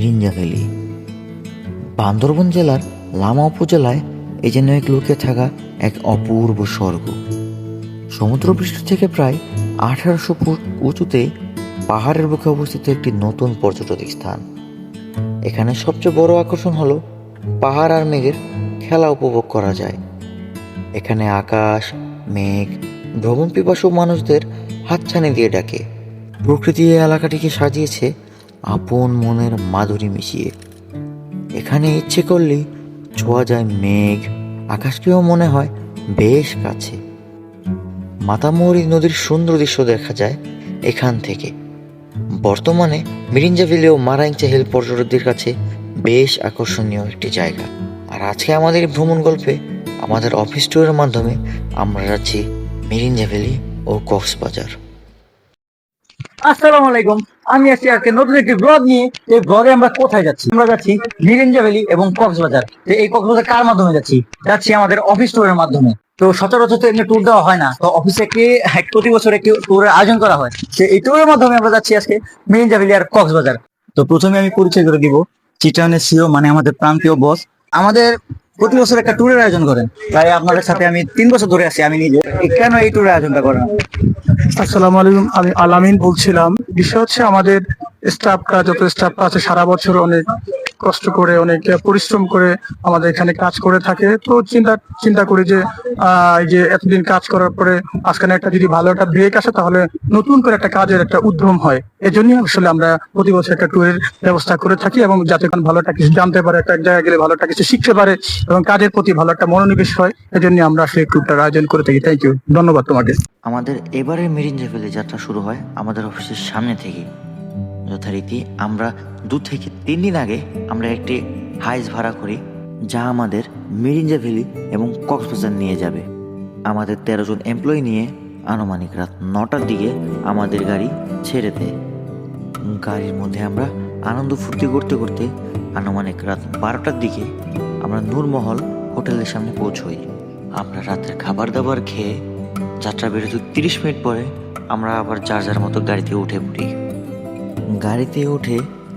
Mirinja valley Bandarban জেলার লামা উপজেলায় এই যেন এক লুকিয়ে থাকা এক অপূর্ব স্বর্গ। সমুদ্রপৃষ্ঠ থেকে প্রায় আঠারোশো ফুট উঁচুতে পাহাড়ের বুকে অবস্থিত একটি নতুন পর্যটক স্থান। এখানে সবচেয়ে বড় আকর্ষণ হলো পাহাড় আর মেঘের খেলা উপভোগ করা যায়। এখানে আকাশ, মেঘ ভ্রমণ পিপাসু মানুষদের হাতছানি দিয়ে ডাকে। প্রকৃতি এলাকাটিকে সাজিয়েছে আপন মনের মাধুরী মিশিয়ে। এখানে ইচ্ছে করলেই ছোঁয়া যায় মেঘ, আকাশকেও মনে হয় বেশ কাছে। মাতামুহুরী নদীর সুন্দর দৃশ্য দেখা যায় এখান থেকে। বর্তমানে মিরিঞ্জা ভ্যালি ও মারাইংচা হিল পর্যটকদের কাছে বেশ আকর্ষণীয় একটি জায়গা। আর আজকে আমাদের ভ্রমণ গল্পে আমাদের অফিস ট্যুরের মাধ্যমে আমরা যাচ্ছি মিরিঞ্জা ভ্যালি ও কক্সবাজার। আসসালামু আলাইকুম। আমি আছি আজকে নতুন একটি ব্লগ নিয়ে। এই ব্লগে আমরা কোথায় যাচ্ছি? আমরা যাচ্ছি মিরিঞ্জা ভ্যালি এবং কক্সবাজার। এই কক্সবাজার কার মাধ্যমে যাচ্ছি? যাচ্ছি আমাদের অফিস ট্যুরের মাধ্যমে। তো সচরাচর তো এমনি ট্যুর দেওয়া হয় না। তো অফিসে একটি এক প্রতি বছর একটি ট্যুরের আয়োজন করা হয়। তো এই ট্যুরের মাধ্যমে আমরা যাচ্ছি আজকে মিরিঞ্জা ভ্যালি আর কক্সবাজার। তো প্রথমে আমি পরিচয় করে দিব। চিটানের সিও মানে আমাদের প্রান্তীয় বস আমাদের প্রতি বছর একটা ট্যুরের আয়োজন করেন। তাই আপনাদের সাথে আমি তিন বছর ধরে আছি, আমি নিজে। কেন এই ট্যুরের আয়োজনটা করেন? আসসালামু আলাইকুম, আমি আলামিন বলছিলাম। বিষয় হচ্ছে আমাদের স্টাফরা যত স্টাফরা আছে, সারা বছর অনেক কষ্ট করে, অনেক পরিশ্রম করে আমাদের এখানে কাজ করে থাকে। তো চিন্তা চিন্তা করি যে এই যে এতদিন কাজ করার পরে আজকাল একটা যদি ভালো একটা ব্রেক আসে, তাহলে নতুন করে একটা কাজের একটা উদ্যম হয়। এজন্যই আসলে আমরা প্রতি বছর একটা ট্যুরের ব্যবস্থা করে থাকি এবং যাতে করে ভালো একটা কিছু জানতে পারে, একটা জায়গায় গেলে ভালো একটা কিছু শিখতে পারে এবং কাজের প্রতি ভালো একটা মনোনিবেশ হয়। এজন্য আমরা আসলে ট্যুরটার আয়োজন করে থাকি। থ্যাংক ইউ ধন্যবাদ তোমাকে। আমাদের এবারের মিরিঞ্জা ভ্যালি যাত্রা শুরু হয় আমাদের অফিসের সামনে থেকে যথারীতি আমরা দু থেকে তিন দিন আগে আমরা একটি হাইস ভাড়া করি, যা আমাদের মিরিঞ্জা ভ্যালি এবং কক্সবাজার নিয়ে যাবে। আমাদের তেরো জন এমপ্লয়ি নিয়ে আনুমানিক রাত নটার দিকে আমাদের গাড়ি ছেড়ে দেয়। গাড়ির মধ্যে আমরা আনন্দ ফুর্তি করতে করতে আনুমানিক রাত বারোটার দিকে আমরা নূরমহল হোটেলের সামনে পৌঁছই। আমরা রাতের খাবার দাবার খেয়ে যাত্রা বেরোতে তিরিশ মিনিট পরে আমরা আবার যার যার মতো গাড়িতে উঠে পড়ি। গাড়িতে উঠে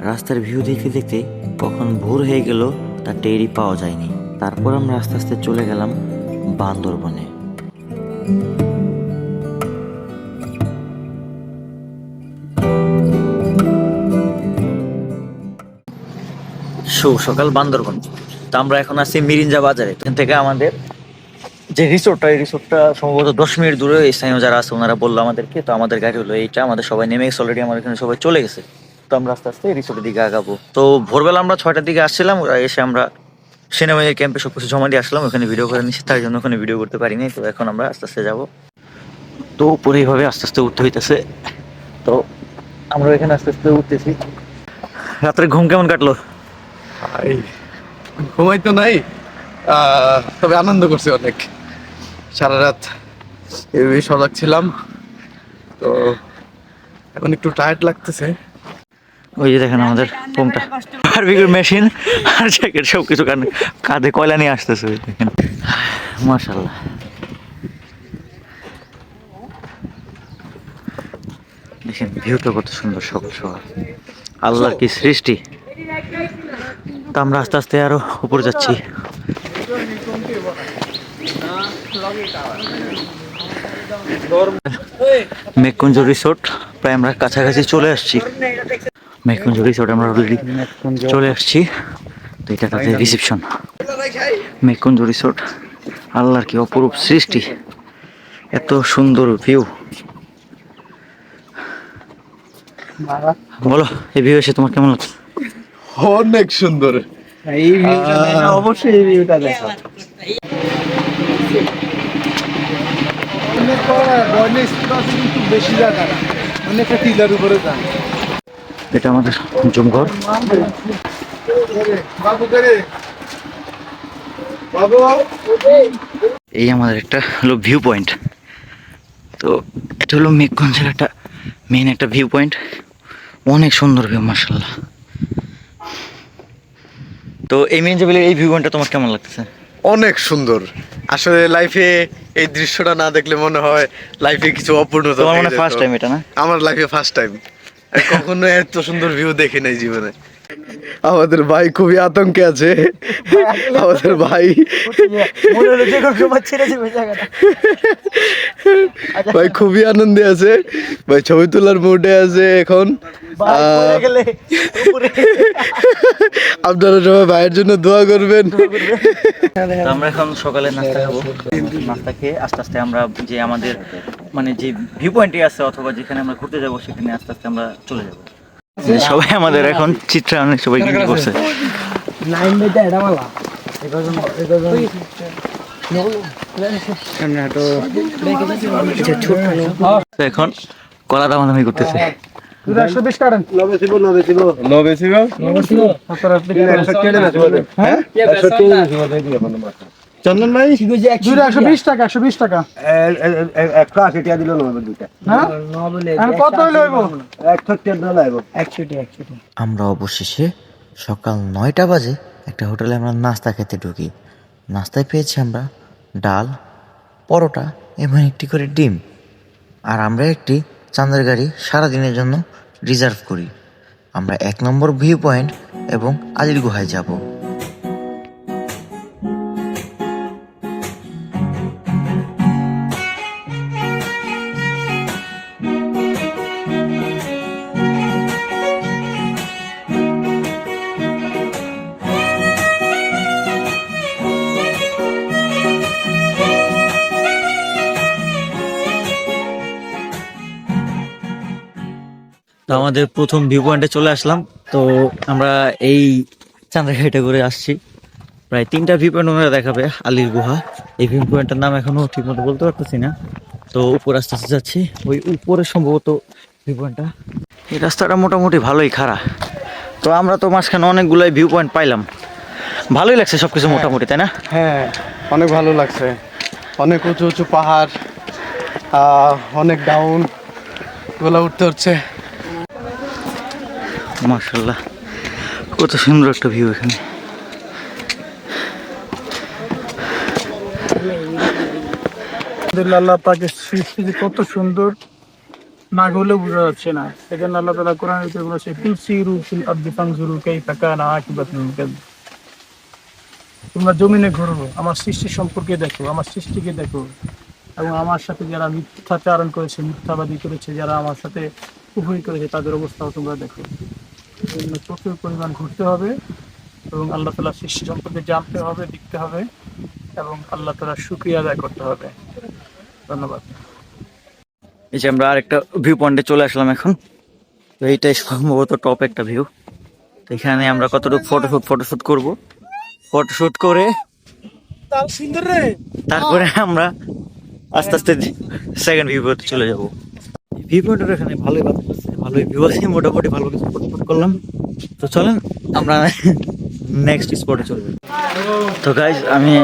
রাস্তার ভিউ দেখতে দেখতে কখন ভোর হয়ে গেল তা টেরই পাওয়া যায়নি। তারপর আমরা আস্তে আস্তে চলে গেলাম বান্দরবনে। সকাল বান্দরবন। তো আমরা এখন আছি মিরিঞ্জা বাজারে। এখান থেকে আমাদের যে রিসোর্টটা এই রিসোর্টটা সম্ভবত দশ মিনিট দূরে স্থানীয় যারা আছে, ওনারা বলল আমাদেরকে, তো আমাদের গাড়ি হলো এইটা, আমাদের সবাই নেমে গেছে অলরেডি আমাদের এখানে সবাই চলে গেছে। তো আমরা আস্তে আস্তে রিসোর্টের দিকে আগাবো। তো ভোরবেলা আমরা ছয়টার দিকে আসছিলাম এসে আমরা সেনাবাহিনীর ক্যাম্পে সব কিছু জমা দিয়ে আসলাম, ওখানে ভিডিও করে নিচ্ছি, তার জন্য ওখানে ভিডিও করতে পারিনি, তো এখন আমরা আস্তে আস্তে যাব। তো উপরে এইভাবে আস্তে আস্তে উঠতে হইতেছে। তো আমরা এখানে আস্তে আস্তে উঠতেছি। রাত্রে ঘুম কেমন কাটলো? ঘুমাই তো নাই। তবে আনন্দ করছি অনেক। সারা রাত এভাবে সজাগ ছিলাম। তো এখন একটু টায়ার্ড লাগতেছে। ওই যে দেখেন আমাদের পোমটা বারবিকিউর মেশিন আর জ্যাকেট সব কিছু কানে কাঁধে কয়লা নিয়ে আসতেছে দেখেন। মাশাল্লাহ দেখেন ভিউটা কত সুন্দর সকাল সকাল। আল্লাহর কি সৃষ্টি। তা আমরা আস্তে আস্তে আরও উপরে যাচ্ছি। মেকুঞ্জ রিসোর্ট প্রায় আমরা কাছাকাছি চলে আসছি। মেকুঞ্জ রিসোর্ট আমরা অলরেডি চলে আসছি। তো এটা তাদের রিসেপশন মেকুঞ্জ রিসোর্ট আল্লাহর কি অপরূপ সৃষ্টি। এত সুন্দর ভিউ বলো এই ভিউ এসে তোমার কেমন লাগছে? অনেক সুন্দর। এই ভিউটা অবশ্যই এই ভিউটা দেখা। কিন্তু বেশি জায়গা না অনেকটা টিলার উপরে যান। এটা আমাদের জমঘর। বাবু করে বাবু? এই আমাদের একটা হলো ভিউ পয়েন্ট তো এটা হলো মেঘগঞ্জের একটা মেন একটা ভিউ পয়েন্ট অনেক সুন্দর ভিউ মার্শাল্লাহ তো এই মেন জেবেলের এই ভিউ পয়েন্টটা তোমার কেমন লাগতেছে? অনেক সুন্দর। আসলে লাইফে এই দৃশ্যটা না দেখলে মনে হয় লাইফে কিছু অপূর্ণ তোমার মনে ফার্স্ট টাইম এটা না? আমার লাইফে ফার্স্ট টাইম কখনো এত সুন্দর ভিউ দেখি নাই জীবনে। আমাদের ভাই খুবই আতঙ্কে আছে। আমাদের ভাই ভাই খুবই আনন্দে আছে। ভাই ছবি তোলার মুডে আছে এখন। আপনারা সবাই ভাইয়ের জন্য দোয়া করবেন। আমরা এখন সকালে নাস্তা খাব। নাস্তা খেয়ে আস্তে আস্তে আমরা যে আমাদের মানে যে ভিউ পয়েন্টে আছে অথবা যেখানে আমরা ঘুরতে যাব সেখানে আস্তে আস্তে আমরা চলে যাব। সবাই আমাদের এখন চিত্রায়নে সবাই গিয়ে করছে এখন কলা দামাদামি করতেছে। বিশ কাটেন চন্দন ভাই? দুইটা একশো বিশ টাকা? একশো বিশ টাকা। হ্যাঁ এখন কত হইল হইব আমরা অবশেষে সকাল নয়টা বাজে একটা হোটেলে আমরা নাস্তা খেতে ঢুকি। নাস্তায় পেয়েছি আমরা ডাল পরোটা এবং একটি করে ডিম। আর আমরা একটি চাঁদের গাড়ি সারাদিনের জন্য রিজার্ভ করি। আমরা এক নম্বর ভিউ পয়েন্ট এবং আলির গুহায় যাব। আমাদের প্রথম ভিউ পয়েন্টে চলে আসলাম। তো আমরা এই চান্দ্রাঘাটে করে আসছি। প্রায় তিনটা ভিউ পয়েন্ট আমরা দেখাবে আলির গুহা। এই ভিউ পয়েন্টের নাম এখনও ঠিক মতো বলতে পারতেছি না। তো উপর আস্তে আস্তে যাচ্ছি। ওই উপরে সম্ভবত ভিউ পয়েন্টটা এই রাস্তাটা মোটামুটি ভালোই খারাপ তো আমরা তো মাঝখানে অনেকগুলোই ভিউ পয়েন্ট পাইলাম। ভালোই লাগছে সব কিছু মোটামুটি তাই না? হ্যাঁ অনেক ভালো লাগছে। অনেক উঁচু উঁচু পাহাড় অনেক ডাউন এগুলো উঠতে হচ্ছে। মার্শাল্লাহ কত সুন্দর একটা ভিউ এখানে। আলহামদুলিল্লাহ পাকের সৃষ্টি কত সুন্দর। না হলে বোঝা যাচ্ছে না। এজন্য আল্লাহ তালা কোরআন বলেছে তুলসি রুফিল আব্দি ফাংজুরু ফাঁকা না আকিবাত তোমরা জমিনে ঘুরবো আমার সৃষ্টি সম্পর্কে দেখো, আমার সৃষ্টিকে দেখো। এবং আমার সাথে যারা মিথ্যাচারণ করেছে, মিথ্যাবাদী করেছে, যারা আমার সাথে কুহুরি করেছে, তাদের অবস্থাও তোমরা দেখো। জন্য প্রচুর পরিমাণ ঘুরতে হবে এবং আল্লাহ তালা সৃষ্টি সম্পর্কে জানতে হবে দেখতে হবে এবং আল্লাহ তালা শুক্রিয়া আদায় করতে হবে। ধন্যবাদ। এই যে আমরা আরেকটা ভিউ পয়েন্টে চলে আসলাম এখন। তো এইটাই সম্ভবত টপ একটা ভিউ তো এখানে আমরা কতটুকু ফটোশুট ফটোশুট করব? ফটোশুট করে তারপরে আমরা আস্তে আস্তে সেকেন্ড ভিউ পয়েন্টে চলে যাব। ভিউ পয়েন্টের এখানে ভালোই ভালোই ভিউ আছে মোটামুটি ভালো কিছু করলাম। তো চলেন আমরা নেক্সট স্পটে চলে যাই তো গাইজ আমি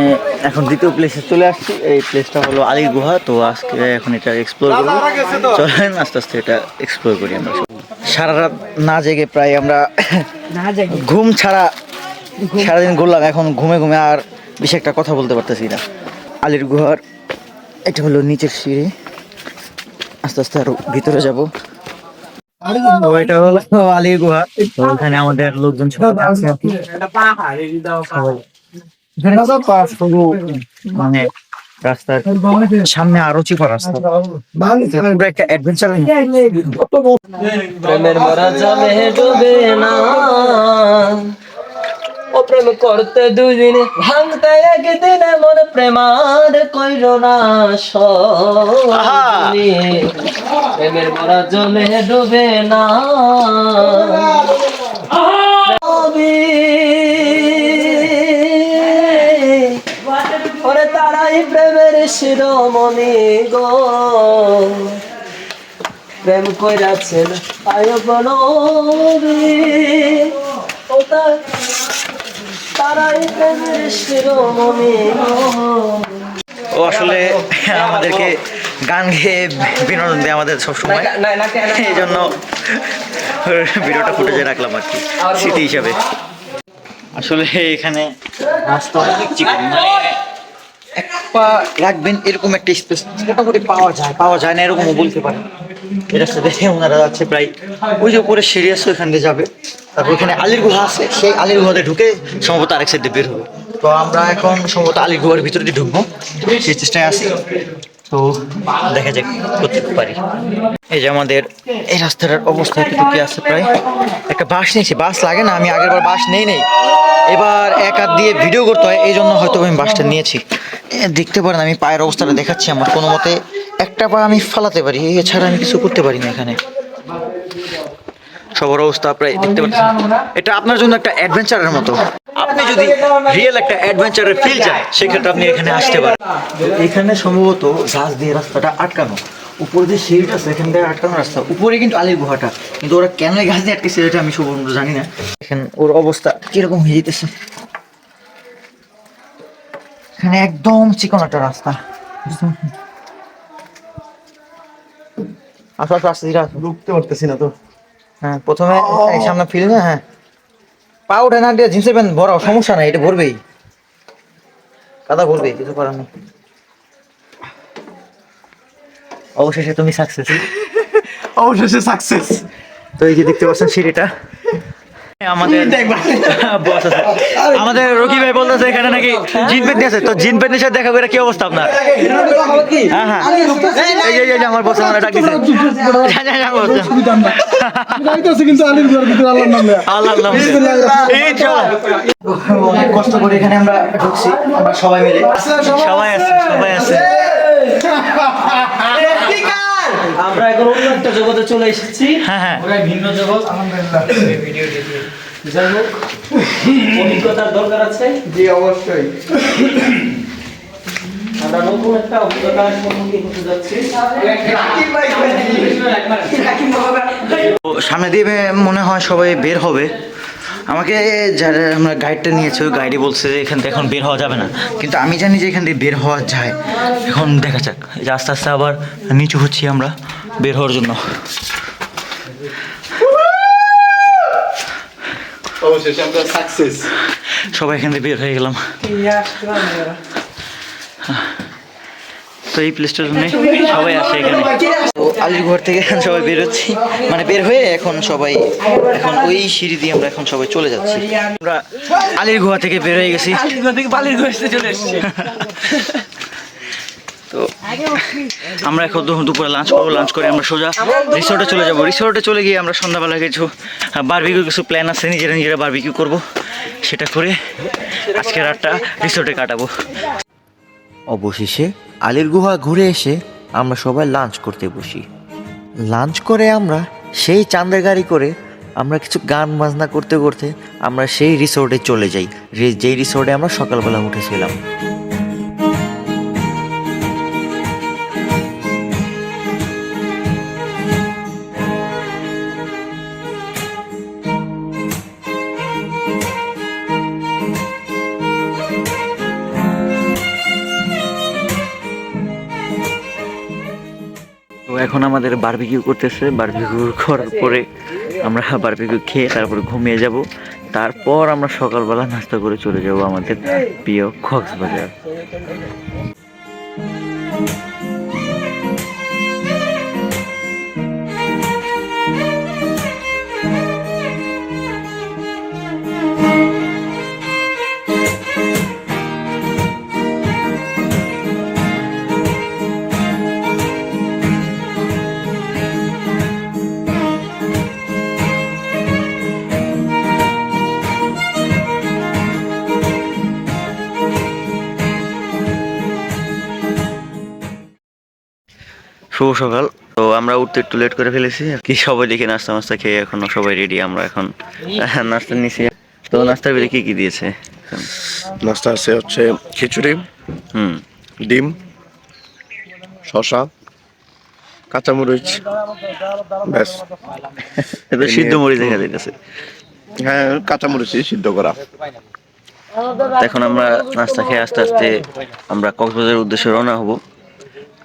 এখন দ্বিতীয় প্লেসে চলে আসছি। এই প্লেসটা হলো আলির গুহা। তো আজকে এখন এটা এক্সপ্লোর করব। চলেন আস্তে আস্তে এটা এক্সপ্লোর করি আমরা। সারা রাত না জেগে প্রায় আমরা ঘুম ছাড়া সারাদিন ঘুরলাম। এখন ঘুমে ঘুমে আর বেশি একটা কথা বলতে পারতেছি না। আলির গুহার এটা হলো নিচের সিঁড়ি। আস্তে আস্তে আরও ভিতরে যাব। এটা হলো আলির গুহা। ওখানে আমাদের লোকজন মানে রাস্তার সামনে আরও চিপ রাস্তা পুরো একটা অ্যাডভেঞ্চার প্রেমের মরা জলে ডুবে না। ও প্রেম করতে দুদিন ভাঙতে একদিন মন প্রেমার কইল না প্রেমের মরা জলে ডুবে না। ওরে তারাই প্রেমের শিরোমণি গো। প্রেম কইরাছেন আয় বনবি ও তা- তারাই প্রেমের শিরোমণি। ও আসলে আমাদেরকে গান গেয়ে বিনোদন দেয় আমাদের সবসময়। এই জন্য ভিডিওটা ফুটেজে রাখলাম আর কি স্মৃতি হিসাবে। আসলে এখানে রাস্তা অনেক চিকন মানে এক পা রাখবেন এরকম একটা স্পেস মোটামুটি পাওয়া যায় পাওয়া যায় না এরকমও বলতে পারেন। রাস্তা দেখে ওনারা যাচ্ছে প্রায় ওই যে উপরে সিরিয়াস ওইখান দিয়ে যাবে। তারপর ওখানে আলির গুহা আছে, সেই আলির গুহাতে ঢুকে সম্ভবত আরেক সাইডে বের হবে। তো আমরা এখন সম্ভবত আলির গুহার ভিতরে দিয়ে ঢুকবো। সেই চেষ্টায় আছি। তো দেখা যাক করতে পারি। এই যে আমাদের এই রাস্তাটার অবস্থা এতটুকু আছে প্রায়? একটা বাস নিয়েছি। বাস লাগে না, আমি আগের বার বাস নেই নেই। এবার এক হাত দিয়ে ভিডিও করতে হয় এই জন্য হয়তো আমি বাসটা নিয়েছি। দেখতে পারেন, আমি পায়ের অবস্থাটা দেখাচ্ছি আমার কোনো মতে। একটা পা আমি ফালাতে পারি এছাড়া আমি কিছু করতে পারি না এখানে। সবার অবস্থা প্রায় দেখতে পাচ্ছেন। এটা আপনার জন্য একটা অ্যাডভেঞ্চারের মতো। আপনি যদি রিয়েল একটা অ্যাডভেঞ্চারের ফিল চান সেক্ষেত্রে আপনি এখানে আসতে পারেন। এখানে সম্ভবত গাছ দিয়ে রাস্তাটা আটকানো। উপরে যে সিঁড়িটা আছে এখান থেকে আটকানো রাস্তা। উপরে কিন্তু আলির গুহাটা। কিন্তু ওরা কেন গাছ দিয়ে আটকেছে সেটা আমি সম্পূর্ণ জানি না। এখানে ওর অবস্থা কীরকম হয়ে যেতেছে। এখানে একদম চিকন একটা রাস্তা। আসো আসো আসতে ধীরে ঢুকতে পারতেছি না তো। হ্যাঁ প্রথমে এই সামনে ফিল না হ্যাঁ। পা উঠে না দিয়ে জিন্সের প্যান্ট ভরাও সমস্যা নাই এটা ভরবেই। কাদা ভরবেই কিছু করার নেই। অবশেষে তুমি সাকসেস অবশেষে সাকসেস তো এই যে দেখতে পাচ্ছেন সিঁড়িটা। আমাদের বস আছে। আমাদের রকি ভাই বলতেছে এখানে নাকি জিন পেন্টি আছে। তো জিন পেন্টির সাথে দেখা করে কি অবস্থা আপনার? হ্যাঁ হ্যাঁ। এই যে- আমার বস আমরা ডাক দিছে। হ্যাঁ, হ্যাঁ, হ্যাঁ, বস। কিন্তু আলির ঘর ভিতরে আল্লাহর নাম। নেয়া। আল্লাহ আল্লাহ এই চল অনেক কষ্ট করে এখানে আমরা ঢুকছি আমরা সবাই মিলে। সবাই আছে সবাই আছে। আমরা এখন অন্য একটা জগতে চলে এসেছি। হ্যাঁ হ্যাঁ। ভিন্ন জগৎ। আলহামদুলিল্লাহ। ভিডিও দেখি যাই হোক অভিজ্ঞতার দরকার আছে? জি অবশ্যই। আমরা নতুন একটা অভিজ্ঞতার সম্মুখীন হতে যাচ্ছি। তো সামনে দিয়ে মনে হয় সবাই বের হবে। আমাকে যারা আমরা গাইডটা নিয়েছে ওই গাইডে বলছে যে এখান থেকে এখন বের হওয়া যাবে না। কিন্তু আমি জানি যে এখান থেকে বের হওয়া যায়। এখন দেখা যাক এই যে আস্তে আস্তে আবার নিচু হচ্ছি আমরা বের হওয়ার জন্য। সাকসেস সবাই এখান থেকে বের হয়ে গেলাম। তো এই প্লেসটার জন্য সবাই আসে এখানে। তো আলির ঘর থেকে এখন সবাই বেরোচ্ছি। মানে বের হয়ে এখন সবাই এখন ওই সিঁড়ি দিয়ে আমরা এখন সবাই চলে যাচ্ছি। আমরা আলির গুহা থেকে বের হয়ে গেছি। থেকে বালির ঘষতে চলে এসেছি। তো আমরা এখন দুপুর- দুপুরে লাঞ্চ করব লাঞ্চ করে আমরা সোজা রিসোর্টে চলে যাব। রিসোর্টে চলে গিয়ে আমরা সন্ধ্যাবেলা কিছু বারবিকিউ কিছু প্ল্যান আছে নিজেরা নিজেরা বারবিকিউ করব। সেটা করে আজকে রাতটা রিসোর্টে কাটাবো। অবশেষে আলির গুহা ঘুরে এসে আমরা সবাই লাঞ্চ করতে বসি। লাঞ্চ করে আমরা সেই চাঁদের গাড়ি করে আমরা কিছু গান বাজনা করতে করতে আমরা সেই রিসোর্টে চলে যাই। যেই রিসোর্টে আমরা সকালবেলা উঠেছিলাম। আমাদের বার্বিকিউ করতেছে। বার্বিকিউ করার পরে আমরা বার্বিকিউ খেয়ে তারপরে ঘুমিয়ে যাব। তারপর আমরা সকালবেলা নাস্তা করে চলে যাব আমাদের প্রিয় কক্সবাজার। শুভ সকাল। তো আমরা উঠতে একটু লেট করে ফেলেছি। কি সবাই দেখে নাস্তা মাস্তা খেয়ে এখনও সবাই রেডি আমরা এখন নাস্তা নিছি। তো নাস্তার ভিতরে কি কি দিয়েছে? নাস্তা আছে হচ্ছে খিচুড়ি হুম। ডিম শশা কাঁচামরিচ ব্যাস। এবার সিদ্ধ মরিচ দেখা যাইতেছে। হ্যাঁ কাঁচামরিচই সিদ্ধ করা। এখন আমরা নাস্তা খেয়ে আস্তে আস্তে আমরা কক্সবাজারের উদ্দেশ্যে রওনা হব।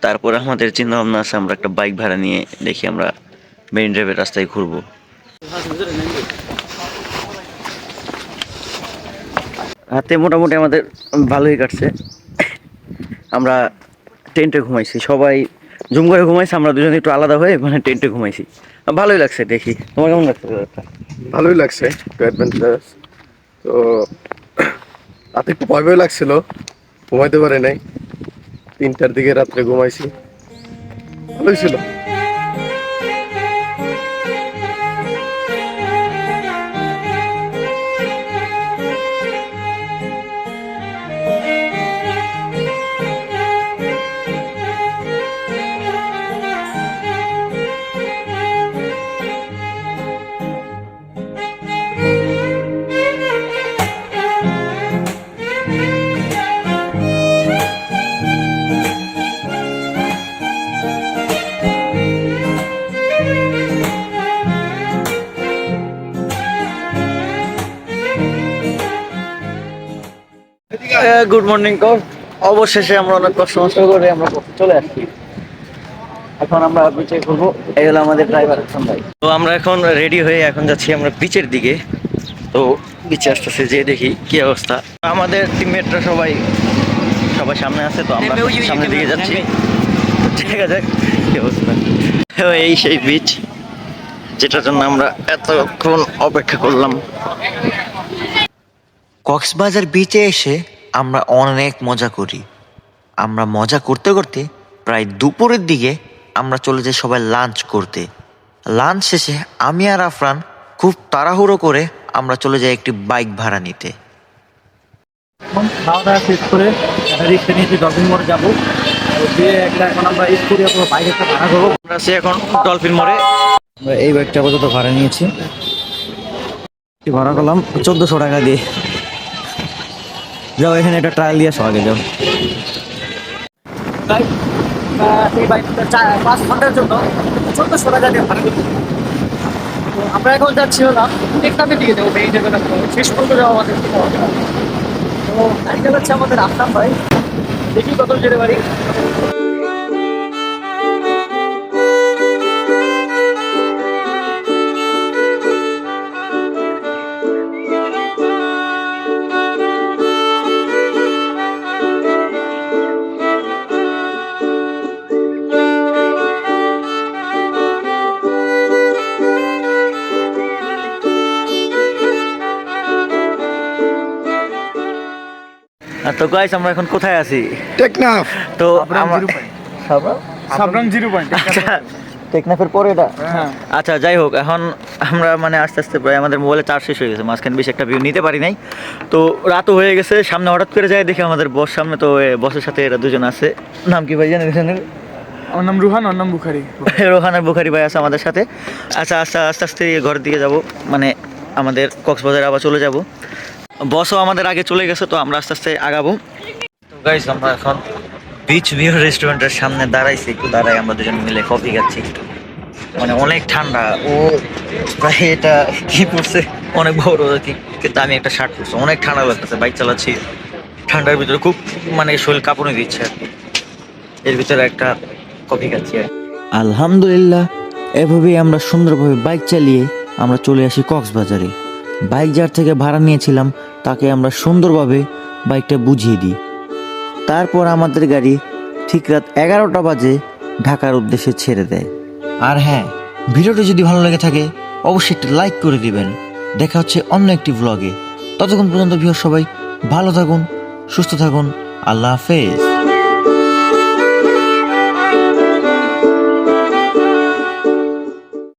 তারপরে আমাদের চিন্তা ভাবনা আছে, আমরা একটা বাইক ভাড়া নিয়ে দেখি আমরা মেইন ড্রাইভের রাস্তায় ঘুরবো। হাতে মোটামুটি আমাদের ভালোই কাটছে। আমরা টেন্টে ঘুমাইছি, সবাই জুম করে ঘুমাইছি, আমরা দুজন একটু আলাদা হয়ে মানে টেন্টে ঘুমাইছি। ভালোই লাগছে দেখি। তোমার কেমন লাগছে? ভালোই লাগছে তো রাতে একটু ভয় ভয় লাগছিল, ঘুমাইতে পারে নাই। তিনটার দিকে রাত্রে ঘুমাইছি। ভালোই ছিল। গুড মর্নিং কর অবশেষে আমরা অনেক কষ্ট মষ্ট করে আমরা চলে আসছি। এখন আমরা বিচে করব এই হলো আমাদের ড্রাইভার এখন ভাই। তো আমরা এখন রেডি হয়ে এখন যাচ্ছি আমরা বিচের দিকে। তো বিচে আসতেছে যে দেখি কি অবস্থা। আমাদের টিমমেটরা সবাই সবাই সামনে আছে তো আমরা সামনের দিকে যাচ্ছি। ঠিক আছে কি অবস্থা। এই সেই বিচ যেটার জন্য আমরা এতক্ষণ অপেক্ষা করলাম। কক্সবাজার বিচে এসে আমরা অনেক মজা করি। আমরা মজা করতে করতে প্রায় দুপুরের দিকে আমরা চলে যাই সবাই লাঞ্চ করতে। লাঞ্চ শেষে আমি আর আফরান খুব তাড়াহুড়ো করে আমরা চলে যাই একটি বাইক ভাড়া নিতে। এখন খাওয়া দাওয়া শেষ করে একটা রিক্সা নিয়েছি ডলফিন মোড়ে যাব। দিয়ে একটা এখন আমরা স্কুলে পুরো বাইক একটা ভাড়া করব। আমরা আছি এখন ডলফিন মোড়ে। আমরা এই বাইকটা আপাতত ভাড়া নিয়েছি। ভাড়া করলাম চোদ্দোশো টাকা দিয়ে। যাও, এখানে একটা ট্রায়াল দিয়ে আসো আগে যাও এই বাইকটা পাঁচ ঘণ্টার জন্য আমরা এখন যাচ্ছি যাব এই জায়গাটা শেষ যাওয়া আমাদের তো। আমাদের ভাই। দেখি কত যেতে পারি তো গাইস আমরা এখন কোথায় আছি টেকনাফ তো আমার- জিরো পয়েন্ট আচ্ছা টেকনাফের পরে এটা আচ্ছা যাই হোক এখন আমরা মানে আস্তে আস্তে প্রায় আমাদের মোবাইলে চার্জ শেষ হয়ে গেছে মাঝখানে বেশি একটা ভিউ নিতে পারি নাই তো রাতও হয়ে গেছে সামনে হঠাৎ করে যাই দেখি আমাদের বস সামনে তো বসের সাথে এরা দুজন আছে নাম কি ভাই জানেন আমার নাম রুহান ওর নাম বুখারি রোহান আর বুখারি ভাই আছে আমাদের সাথে আচ্ছা আস্তে আস্তে আস্তে ঘরের দিকে যাব মানে আমাদের কক্সবাজারে আবার চলে যাব বসও আমাদের আগে চলে গেছে তো আমরা আস্তে আস্তে আগাবো। তো গাইস আমরা এখন বিচ ভিউ রেস্টুরেন্টের সামনে দাঁড়াইছি একটু দাঁড়াই আমরা দুজন মিলে কফি খাচ্ছি মানে অনেক ঠান্ডা ও প্রায় এটা কি পড়ছে অনেক বড় আর কি কিন্তু আমি একটা শার্ট পরছি অনেক ঠান্ডা লাগতেছে বাইক চালাচ্ছি। ঠান্ডার ভিতরে খুব মানে শরীর কাঁপুনি দিচ্ছে আর কি। এর ভিতরে একটা কফি খাচ্ছি আলহামদুলিল্লাহ এভাবেই আমরা সুন্দরভাবে বাইক চালিয়ে আমরা চলে আসি কক্সবাজারে। বাইক যার থেকে ভাড়া নিয়েছিলাম, তাকে আমরা সুন্দরভাবে বাইকটা বুঝিয়ে দিই। তারপর আমাদের গাড়ি ঠিক রাত এগারোটা বাজে ঢাকার উদ্দেশ্যে ছেড়ে দেয়। আর হ্যাঁ ভিডিওটি যদি ভালো লেগে থাকে, অবশ্যই একটা লাইক করে দিবেন। দেখা হচ্ছে অন্য একটি ব্লগে ততক্ষণ পর্যন্ত ভিউ সবাই ভালো থাকুন, সুস্থ থাকুন। আল্লাহ হাফেজ।